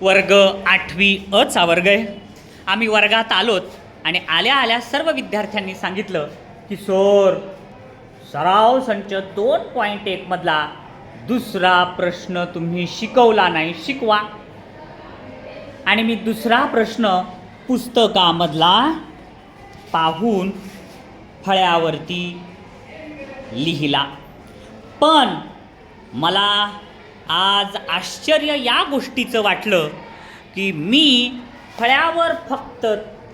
वर्ग आठवी अचा वर्ग आहे. आम्ही वर्गात आलोत आणि आल्या आल्या सर्व विद्यार्थ्यांनी सांगितलं की सोर सराव संच दोन पॉईंट एकमधला दुसरा प्रश्न तुम्ही शिकवला नाही शिकवा. आणि मी दुसरा प्रश्न पुस्तकामधला पाहून फळ्यावरती लिहिला. पण मला आज आश्चर्य या गोष्टीचं वाटलं की मी फळ्यावर फक्त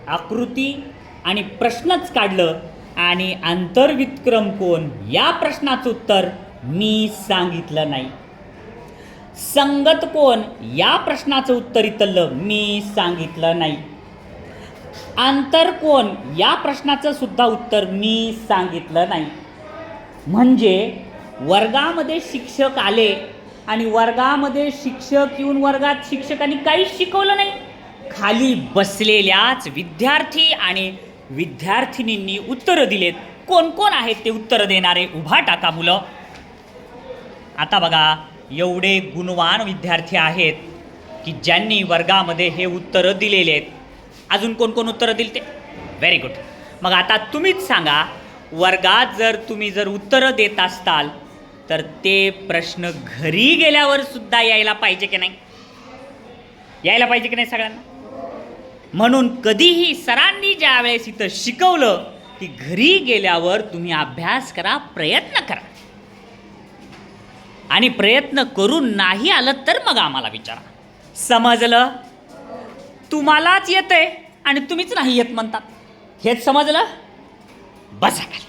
आकृती आणि प्रश्नच काढलं आणि आंतरविक्रम कोण या प्रश्नाचं उत्तर मी सांगितलं नाही. संगत कोण या प्रश्नाचं उत्तर इथलं मी सांगितलं नाही. आंतर कोण या प्रश्नाचं सुद्धा उत्तर मी सांगितलं नाही. म्हणजे वर्गामध्ये शिक्षक आले आणि वर्गामध्ये शिक्षक येऊन वर्गात शिक्षकांनी काहीच शिकवलं नाही. खाली बसलेल्याच विद्यार्थी आणि विद्यार्थिनींनी उत्तरं दिलेत. कोण कोण आहेत ते उत्तरं देणारे उभा टाका मुलं. आता बघा एवढे गुणवान विद्यार्थी आहेत की ज्यांनी वर्गामध्ये हे उत्तरं दिलेले आहेत अजून कोण कोण उत्तरं दिली ते व्हेरी गुड मग आता तुम्हीच सांगा वर्गात जर तुम्ही जर उत्तरं देत असताल तर ते प्रश्न घरी गेल्यावर सुद्धा यायला पाहिजे की नाही? यायला पाहिजे की नाही सगळ्यांना? म्हणून कधीही सरांनी ज्या वेळेस इथं शिकवलं की घरी गेल्यावर तुम्ही अभ्यास करा प्रयत्न करा. आणि प्रयत्न करून नाही आलं तर मग आम्हाला विचारा. समजलं? तुम्हालाच येतंय आणि तुम्हीच नाही येत म्हणतात. हेच समजलं? बसा खाली.